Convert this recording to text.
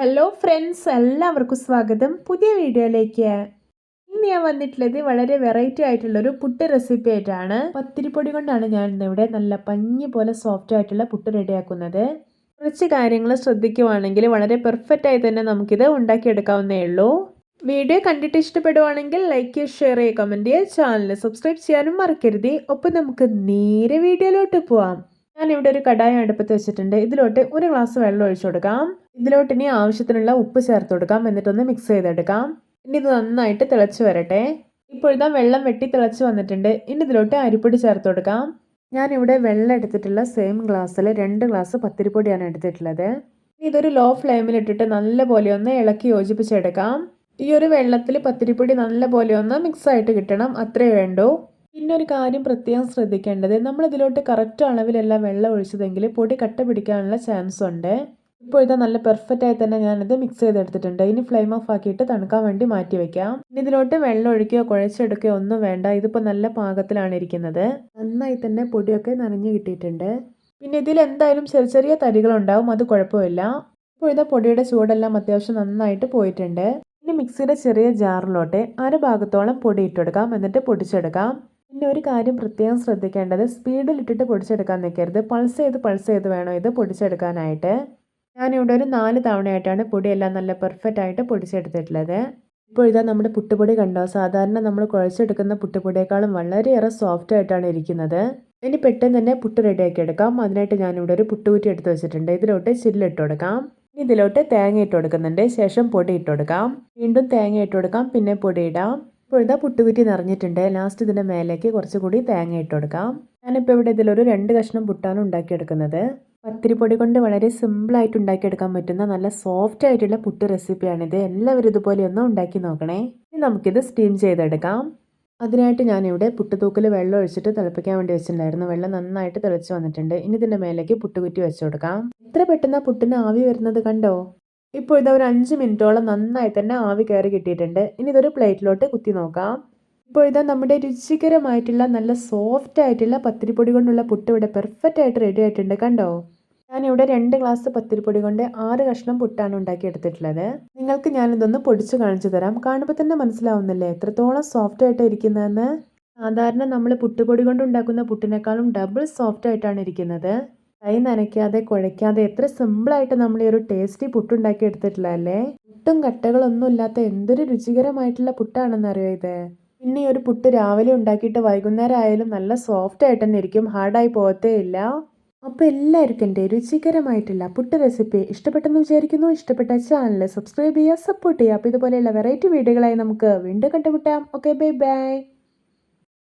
Hello friends എല്ലാവർക്കും സ്വാഗതം. പുതിയ വീഡിയോയിലേക്ക്. ഇന്ന് ഞാൻ വന്നിട്ടുള്ളത് വളരെ വെറൈറ്റി ആയിട്ടുള്ളൊരു പുട്ട് റെസിപ്പി ആയിട്ടാണ്. പത്തിരിപ്പൊടി കൊണ്ടാണ് ഞാൻ ഇന്നിവിടെ നല്ല പഞ്ഞി പോലെ സോഫ്റ്റ് ആയിട്ടുള്ള പുട്ട് റെഡിയാക്കുന്നത് കുറച്ച് കാര്യങ്ങൾ ശ്രദ്ധിക്കുവാണെങ്കിൽ വളരെ പെർഫെക്റ്റ് ആയി തന്നെ നമുക്കിത് ഉണ്ടാക്കിയെടുക്കാവുന്നേ ഉള്ളൂ. വീഡിയോ കണ്ടിട്ട് ഇഷ്ടപ്പെടുവാണെങ്കിൽ ലൈക്ക് ഷെയർ ചെയ്യുക കമന്റ് ചെയ്യുക. ചാനൽ സബ്സ്ക്രൈബ് ചെയ്യാനും മറക്കരുത്. ഒപ്പം നമുക്ക് നേരെ വീഡിയോയിലോട്ട് പോവാം. ഞാനിവിടെ ഒരു കടായ അടുപ്പത്ത് വെച്ചിട്ടുണ്ട്. ഇതിലോട്ട് ഒരു ഗ്ലാസ് വെള്ളം ഒഴിച്ചു കൊടുക്കാം. ഇതിലോട്ട് ഇനി ആവശ്യത്തിനുള്ള ഉപ്പ് ചേർത്ത് കൊടുക്കാം. എന്നിട്ടൊന്ന് മിക്സ് ചെയ്തെടുക്കാം. ഇനി ഇത് നന്നായിട്ട് തിളച്ച് വരട്ടെ. ഇപ്പോൾ ഇതാ വെള്ളം വെട്ടി തിളച്ച് വന്നിട്ടുണ്ട്. ഇനി ഇതിലോട്ട് അരിപ്പൊടി ചേർത്ത് കൊടുക്കാം. ഞാനിവിടെ വെള്ളം എടുത്തിട്ടുള്ള സെയിം ഗ്ലാസ്സിൽ രണ്ട് ഗ്ലാസ് പത്തിരിപ്പൊടിയാണ് എടുത്തിട്ടുള്ളത്. ഇതൊരു ലോ ഫ്ലെയിമിലിട്ടിട്ട് നല്ല പോലെ ഒന്ന് ഇളക്കി യോജിപ്പിച്ചെടുക്കാം. ഈ ഒരു വെള്ളത്തിൽ പത്തിരിപ്പൊടി നല്ലപോലെ ഒന്ന് മിക്സ് ആയിട്ട് കിട്ടണം. അത്രേ വേണ്ടൂ. പിന്നെ ഒരു കാര്യം പ്രത്യേകം ശ്രദ്ധിക്കേണ്ടത്. നമ്മൾ ഇതിലോട്ട് കറക്റ്റ് അളവിലല്ല വെള്ളം ഒഴിച്ചതെങ്കിൽ പൊടി കട്ട പിടിക്കാനുള്ള ചാൻസ് ഉണ്ട്. ഇപ്പോൾ ഇതാ നല്ല പെർഫെക്റ്റ് ആയി തന്നെ ഞാനിത് മിക്സ് ചെയ്തെടുത്തിട്ടുണ്ട്. ഇനി ഫ്ലെയിം ഓഫ് ആക്കിയിട്ട് തണുക്കാൻ വേണ്ടി മാറ്റി വെക്കാം. ഇനി ഇതിലോട്ട് വെള്ളം ഒഴിക്കുകയോ കുഴച്ചെടുക്കുകയോ ഒന്നും വേണ്ട. ഇതിപ്പോൾ നല്ല പാകത്തിലാണ് ഇരിക്കുന്നത്. നന്നായി തന്നെ പൊടിയൊക്കെ നനഞ്ഞു കിട്ടിയിട്ടുണ്ട്. പിന്നെ ഇതിൽ എന്തായാലും ചെറിയ ചെറിയ തരികളുണ്ടാവും. അത് കുഴപ്പമില്ല. ഇപ്പോൾ ഇതാ പൊടിയുടെ ചൂടെല്ലാം അത്യാവശ്യം നന്നായിട്ട് പോയിട്ടുണ്ട്. ഇനി മിക്സിയുടെ ചെറിയ ജാറിലോട്ട് അര ഭാഗത്തോളം പൊടി ഇട്ടെടുക്കാം. എന്നിട്ട് പൊടിച്ചെടുക്കാം. പിന്നെ ഒരു കാര്യം പ്രത്യേകം ശ്രദ്ധിക്കേണ്ടത്. സ്പീഡിൽ ഇട്ടിട്ട് പൊടിച്ചെടുക്കാൻ നിൽക്കരുത്. പൾസ് ചെയ്ത് പൾസ് ചെയ്ത് വേണം ഇത് പൊടിച്ചെടുക്കാനായിട്ട്. ഞാനിവിടെ ഒരു നാല് തവണയായിട്ടാണ് പൊടിയെല്ലാം നല്ല പെർഫെക്റ്റ് ആയിട്ട് പൊടിച്ചെടുത്തിട്ടുള്ളത്. ഇപ്പോൾ ഇതാ നമ്മുടെ പുട്ടുപൊടി കണ്ടോ? സാധാരണ നമ്മൾ കുഴച്ചെടുക്കുന്ന പുട്ടുപൊടിയേക്കാളും വളരെയേറെ സോഫ്റ്റ് ആയിട്ടാണ് ഇരിക്കുന്നത്. ഇനി പെട്ടെന്ന് തന്നെ പുട്ട് റെഡിയാക്കി എടുക്കാം. അതിനായിട്ട് ഞാനിവിടെ ഒരു പുട്ടുകുറ്റി എടുത്ത് വെച്ചിട്ടുണ്ട്. ഇതിലോട്ട് ചില്ലിട്ട് കൊടുക്കാം. ഇനി ഇതിലോട്ട് തേങ്ങ ഇട്ട് കൊടുക്കുന്നുണ്ട്. ശേഷം പൊടി ഇട്ട് കൊടുക്കാം. വീണ്ടും തേങ്ങ ഇട്ട് കൊടുക്കാം. പിന്നെ പൊടി ഇടാം. ഇപ്പോൾ ഇതാ പുട്ടുകുറ്റി നിറഞ്ഞിട്ടുണ്ട്. ലാസ്റ്റ് ഇതിന്റെ മേലേക്ക് കുറച്ചുകൂടി തേങ്ങ ഇട്ട് കൊടുക്കാം. ഞാനിപ്പോൾ ഇവിടെ ഇതിലൊരു രണ്ട് കഷ്ണം പുട്ടാണ് ഉണ്ടാക്കിയെടുക്കുന്നത്. പത്തിരിപ്പൊടി കൊണ്ട് വളരെ സിമ്പിളായിട്ട് ഉണ്ടാക്കിയെടുക്കാൻ പറ്റുന്ന നല്ല സോഫ്റ്റ് ആയിട്ടുള്ള പുട്ട് റെസിപ്പിയാണിത് എല്ലാവരും ഇതുപോലെ ഒന്ന് ഉണ്ടാക്കി നോക്കണേ. ഇനി നമുക്കിത് സ്റ്റീം ചെയ്തെടുക്കാം. അതിനായിട്ട് ഞാനിവിടെ പുട്ടുതൂക്കിൽ വെള്ളം ഒഴിച്ചിട്ട് തിളപ്പിക്കാൻ വേണ്ടി വെച്ചിട്ടുണ്ടായിരുന്നു. വെള്ളം നന്നായിട്ട് തിളച്ച് വന്നിട്ടുണ്ട്. ഇനി ഇതിന്റെ മേലേക്ക് പുട്ടുകുറ്റി വെച്ച് കൊടുക്കാം. എത്ര പെട്ടെന്ന് പുട്ടിന് ആവി വരുന്നത് കണ്ടോ? ഇപ്പോൾ ഇതാ ഒരു അഞ്ച് മിനിറ്റോളം നന്നായി തന്നെ ആവി കയറി കിട്ടിയിട്ടുണ്ട്. ഇനി ഇതൊരു പ്ലേറ്റിലോട്ട് കുത്തി നോക്കാം. ഇപ്പോൾ ഇതാ നമ്മുടെ രുചികരമായിട്ടുള്ള നല്ല സോഫ്റ്റ് ആയിട്ടുള്ള പത്തിരിപ്പൊടി കൊണ്ടുള്ള പുട്ട് ഇവിടെ പെർഫെക്റ്റ് ആയിട്ട് റെഡി ആയിട്ടുണ്ട്. കണ്ടോ? ഞാനിവിടെ രണ്ട് ഗ്ലാസ് പത്തിരിപ്പൊടി കൊണ്ട് ആറ് കഷ്ണം പുട്ടാണ് ഉണ്ടാക്കിയെടുത്തിട്ടുള്ളത്. നിങ്ങൾക്ക് ഞാനിതൊന്ന് പൊടിച്ച് കാണിച്ചു തരാം. കാണുമ്പോൾ തന്നെ മനസ്സിലാവുന്നില്ലേ? എത്രത്തോളം സോഫ്റ്റ് ആയിട്ട് ഇരിക്കുന്നതെന്ന്? സാധാരണ നമ്മൾ പുട്ടുപൊടി കൊണ്ട് ഉണ്ടാക്കുന്ന പുട്ടിനേക്കാളും ഡബിൾ സോഫ്റ്റ് ആയിട്ടാണ് ഇരിക്കുന്നത്. കൈ നനയ്ക്കാതെ കുഴയ്ക്കാതെ എത്ര സിമ്പിളായിട്ട് നമ്മൾ ഈ ഒരു ടേസ്റ്റി പുട്ടുണ്ടാക്കി എടുത്തിട്ടില്ലല്ലേ പുട്ടും കട്ടകളൊന്നും ഇല്ലാത്ത എന്തൊരു രുചികരമായിട്ടുള്ള പുട്ടാണെന്നറിയോ ഇത്? ഈ ഒരു പുട്ട് രാവിലെ ഉണ്ടാക്കിയിട്ട് വൈകുന്നേരം ആയാലും നല്ല സോഫ്റ്റ് ആയിട്ട് തന്നെ ഇരിക്കും. ഹാർഡായി പോകത്തേ ഇല്ല. അപ്പോൾ എല്ലാവർക്കും എന്റെ രുചികരമായിട്ടുള്ള പുട്ട് റെസിപ്പി ഇഷ്ടപ്പെട്ടെന്ന് വിചാരിക്കുന്നു. ഇഷ്ടപ്പെട്ട ചാനൽ സബ്സ്ക്രൈബ് ചെയ്യുക സപ്പോർട്ട് ചെയ്യുക. അപ്പോൾ ഇതുപോലെയുള്ള വെറൈറ്റി വീഡിയോകളായി നമുക്ക് വീണ്ടും കണ്ടുമുട്ടാം. Okay bye bye